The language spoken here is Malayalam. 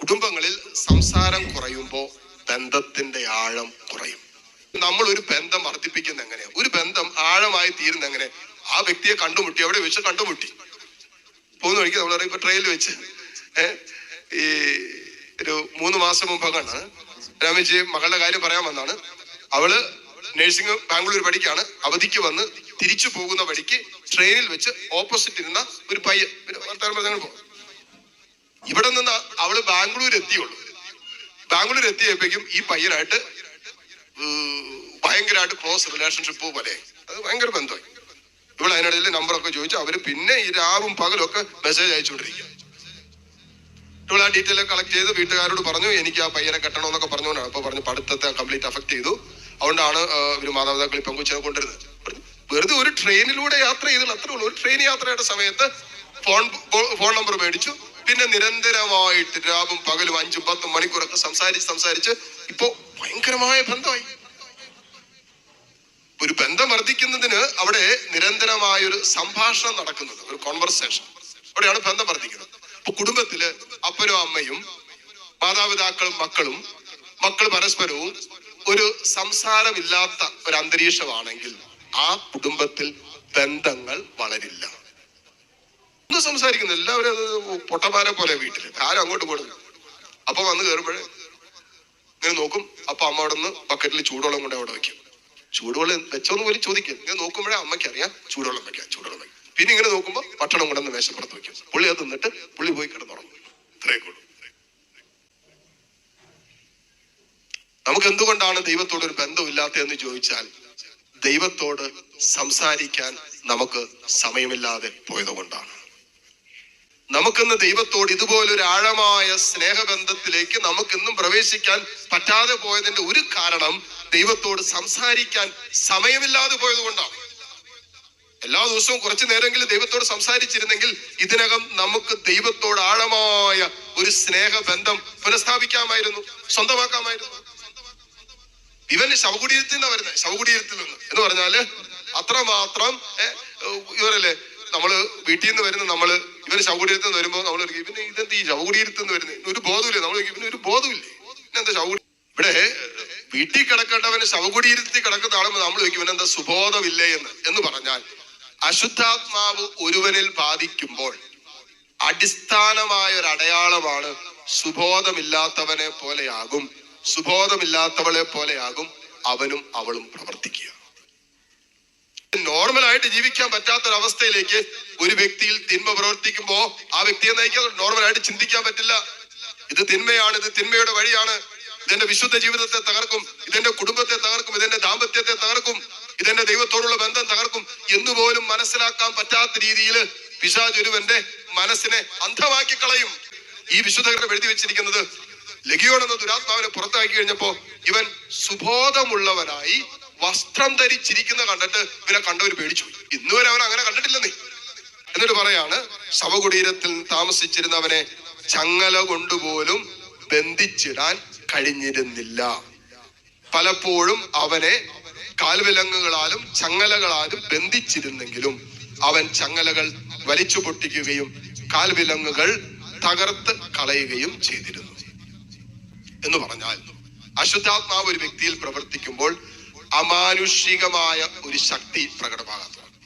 കുടുംബങ്ങളിൽ സംസാരം കുറയുമ്പോൾ ബന്ധത്തിന്റെ ആഴം കുറയും. നമ്മൾ ഒരു ബന്ധം വർദ്ധിപ്പിക്കുന്ന എങ്ങനെയാ ഒരു ബന്ധം ആഴമായി തീരുന്ന എങ്ങനെ? ആ വ്യക്തിയെ കണ്ടുമുട്ടി അവിടെ വെച്ച് കണ്ടുമുട്ടി. പോകുന്ന വഴിക്ക് നമ്മൾ ഇപ്പൊ ട്രെയിനിൽ വെച്ച്. ഈ ഒരു മൂന്ന് മാസം മുമ്പാണ് രാമേജി മകളുടെ കാര്യം പറയാൻ വന്നാണ്. അവൾ നഴ്സിംഗ് ബാംഗ്ലൂർ പഠിക്കാണ്. അവധിക്ക് വന്ന് തിരിച്ചു പോകുന്ന വഴിക്ക് ട്രെയിനിൽ വെച്ച് ഓപ്പോസിറ്റ് ഇരുന്ന ഒരു പയ്യൻ. പോകും ഇവിടെ നിന്ന് അവൾ ബാംഗ്ലൂർ എത്തിയുള്ളൂ ബാംഗ്ലൂർ എത്തിയപ്പോഴേക്കും ഈ പയ്യനായിട്ട് ഭയങ്കരമായിട്ട് ക്ലോസ് റിലേഷൻഷിപ്പ് പോലെ. അത് ഭയങ്കര ബന്ധമായി. ഇവിടെ അതിനിടയിൽ നമ്പറൊക്കെ ചോദിച്ചു അവർ പിന്നെ ഈ രാവും പകലും ഒക്കെ മെസ്സേജ് അയച്ചുകൊണ്ടിരിക്കുക. ഇവൾ ആ ഡീറ്റെയിൽ കളക്ട് ചെയ്ത് വീട്ടുകാരോട് പറഞ്ഞു എനിക്ക് ആ പയ്യനെ കെട്ടണമെന്നൊക്കെ പറഞ്ഞുകൊണ്ടാണ്. അപ്പൊ പറഞ്ഞു പഠിത്തത്തെ കംപ്ലീറ്റ് അഫക്ട് ചെയ്തു. അതുകൊണ്ടാണ് ഇവർ മാതാപിതാക്കൾ ഇപ്പം കൊച്ചിനെ കൊണ്ടുവരുന്നത്. വെറുതെ ഒരു ട്രെയിനിലൂടെ യാത്ര ചെയ്തുള്ള അത്രേ ഉള്ളൂ. ഒരു ട്രെയിൻ യാത്രയുടെ സമയത്ത് ഫോൺ ഫോൺ നമ്പർ മേടിച്ചു. പിന്നെ നിരന്തരമായിട്ട് രാവും പകലും അഞ്ചും പത്തും മണിക്കൂറൊക്കെ സംസാരിച്ച് സംസാരിച്ച് ഇപ്പോ ഭയങ്കരമായ ബന്ധമായി. ഒരു ബന്ധം വർദ്ധിക്കുന്നതിന് അവിടെ നിരന്തരമായ ഒരു സംഭാഷണം നടക്കുന്നത് ഒരു കോൺവെർസേഷൻ അവിടെയാണ് ബന്ധം വർദ്ധിക്കുന്നത്. അപ്പൊ കുടുംബത്തിൽ അപ്പനും അമ്മയും മാതാപിതാക്കളും മക്കളും മക്കൾ പരസ്പരവും ഒരു സംസാരമില്ലാത്ത ഒരു അന്തരീക്ഷമാണെങ്കിൽ ആ കുടുംബത്തിൽ ബന്ധങ്ങൾ വളരില്ല. ഒന്നും സംസാരിക്കുന്നു. എല്ലാവരും അത് പൊട്ടപ്പാരെ പോലെ വീട്ടിൽ ആരും അങ്ങോട്ട് പോകുന്നു അപ്പൊ വന്ന് കയറുമ്പോഴേ ഇങ്ങനെ നോക്കും. അപ്പൊ അമ്മ അവിടെ നിന്ന് ബക്കറ്റിൽ ചൂടുവെള്ളം കൊണ്ട് അവിടെ വെക്കും. ചൂടുവെള്ളം വെച്ചോന്ന് പോലും ചോദിക്കും ഇങ്ങനെ നോക്കുമ്പോഴേ അമ്മയ്ക്ക് അറിയാം ചൂടുവെള്ളം വെക്കാം ചൂടുവെള്ളം വെക്കാം. പിന്നെ ഇങ്ങനെ നോക്കുമ്പോൾ ഭക്ഷണം കൊണ്ടുവന്ന് മേശപ്പുറത്ത് വെക്കും. പുള്ളി അത് നിന്നിട്ട് പുള്ളി പോയി കിടന്നുറങ്ങും. ഇത്രയൊക്കെ ഉള്ളൂ. നമുക്ക് എന്തുകൊണ്ടാണ് ദൈവത്തോട് ഒരു ബന്ധമില്ലാത്തതെന്ന് ചോദിച്ചാൽ ദൈവത്തോട് സംസാരിക്കാൻ നമുക്ക് സമയമില്ലാതെ പോയത് കൊണ്ടാണ് നമുക്കിന്ന് ദൈവത്തോട് ഇതുപോലൊരു ആഴമായ സ്നേഹബന്ധത്തിലേക്ക് നമുക്കിന്നും പ്രവേശിക്കാൻ പറ്റാതെ പോയതിന്റെ ഒരു കാരണം ദൈവത്തോട് സംസാരിക്കാൻ സമയമില്ലാതെ പോയത് കൊണ്ടാണ്. എല്ലാ ദിവസവും കുറച്ചു നേരമെങ്കിലും ദൈവത്തോട് സംസാരിച്ചിരുന്നെങ്കിൽ ഇതിനകം നമുക്ക് ദൈവത്തോട് ആഴമായ ഒരു സ്നേഹബന്ധം പുനഃസ്ഥാപിക്കാമായിരുന്നു സ്വന്തമാക്കാമായിരുന്നു. ഇവൻ ശവകുടീരത്തിൽ നിന്ന് വരുന്നത് ശവകുടീരത്തിൽ നിന്ന് എന്ന് പറഞ്ഞാൽ അത്രമാത്രം ഇവരല്ലേ നമ്മൾ വീട്ടിൽ നിന്ന് വരുന്ന നമ്മൾ ഇവന് ശൗകര്യത്തിൽ നിന്ന് വരുമ്പോൾ നമ്മൾ ഇവന് ഇതെന്ത് ഈ ശൗകര്യത്തിൽ നിന്ന് വരുന്നത് ഒരു ബോധമില്ല നമ്മൾ പിന്നെ ഒരു ബോധമില്ലേ പിന്നെന്താ ശൗ ഇവിടെ വീട്ടിൽ കിടക്കേണ്ടവന് ശവകുടീരത്തിൽ കിടക്കുന്ന ആളുമ്പോൾ നമ്മൾ ചോദിക്കും ഇവനെന്താ സുബോധമില്ലേ എന്ന്? എന്ന് പറഞ്ഞാൽ അശുദ്ധാത്മാവ് ഒരുവനിൽ ബാധിക്കുമ്പോൾ അടിസ്ഥാനമായ ഒരു അടയാളമാണ് സുബോധമില്ലാത്തവനെ പോലെയാകും. സുബോധമില്ലാത്തവളെ പോലെയാകും അവനും അവളും പ്രവർത്തിക്കുക. നോർമലായിട്ട് ജീവിക്കാൻ പറ്റാത്തൊരവസ്ഥയിലേക്ക് ഒരു വ്യക്തിയിൽ തിന്മ പ്രവർത്തിക്കുമ്പോ ആ വ്യക്തിയെ നയിക്കാൻ നോർമലായിട്ട് ചിന്തിക്കാൻ പറ്റില്ല. ഇത് തിന്മയാണ് ഇത് തിന്മയുടെ വഴിയാണ്. ഇതെന്റെ വിശുദ്ധ ജീവിതത്തെ തകർക്കും ഇതെന്റെ കുടുംബത്തെ തകർക്കും ഇതെന്റെ ദാമ്പത്യത്തെ തകർക്കും ഇതെന്റെ ദൈവത്തോടുള്ള ബന്ധം തകർക്കും എന്നുപോലും മനസ്സിലാക്കാൻ പറ്റാത്ത രീതിയിൽ പിശാജ് ഒരുവന്റെ മനസ്സിനെ അന്ധമാക്കി കളയും. ഈ വിശുദ്ധകരണം എഴുതി വെച്ചിരിക്കുന്നത് ലഗിയോൺ എന്ന ദുരാത്മാവിനെ പുറത്താക്കി കഴിഞ്ഞപ്പോ ഇവൻ സുബോധമുള്ളവനായി വസ്ത്രം ധരിച്ചിരിക്കുന്ന കണ്ടിട്ട് ഇവനെ കണ്ടവർ പേടിച്ചു. ഇന്നുവരെ അവൻ അങ്ങനെ കണ്ടിട്ടില്ലെന്നേ. എന്നിട്ട് പറയാണ് ശവകുടീരത്തിൽ താമസിച്ചിരുന്നവനെ ചങ്ങല കൊണ്ടുപോലും ബന്ധിച്ചിടാൻ കഴിഞ്ഞിരുന്നില്ല. പലപ്പോഴും അവനെ കാൽവിലങ്ങുകളാലും ചങ്ങലകളാലും ബന്ധിച്ചിരുന്നെങ്കിലും അവൻ ചങ്ങലകൾ വലിച്ചു പൊട്ടിക്കുകയും കാൽവിലങ്ങുകൾ തകർത്ത് കളയുകയും ചെയ്തിരുന്നു. എന്ന് പറഞ്ഞാൽ അശുദ്ധാത്മാവ് ഒരു വ്യക്തിയിൽ പ്രവർത്തിക്കുമ്പോൾ അമാനുഷികമായ ഒരു ശക്തി പ്രകടമാകാത്തതാണ്.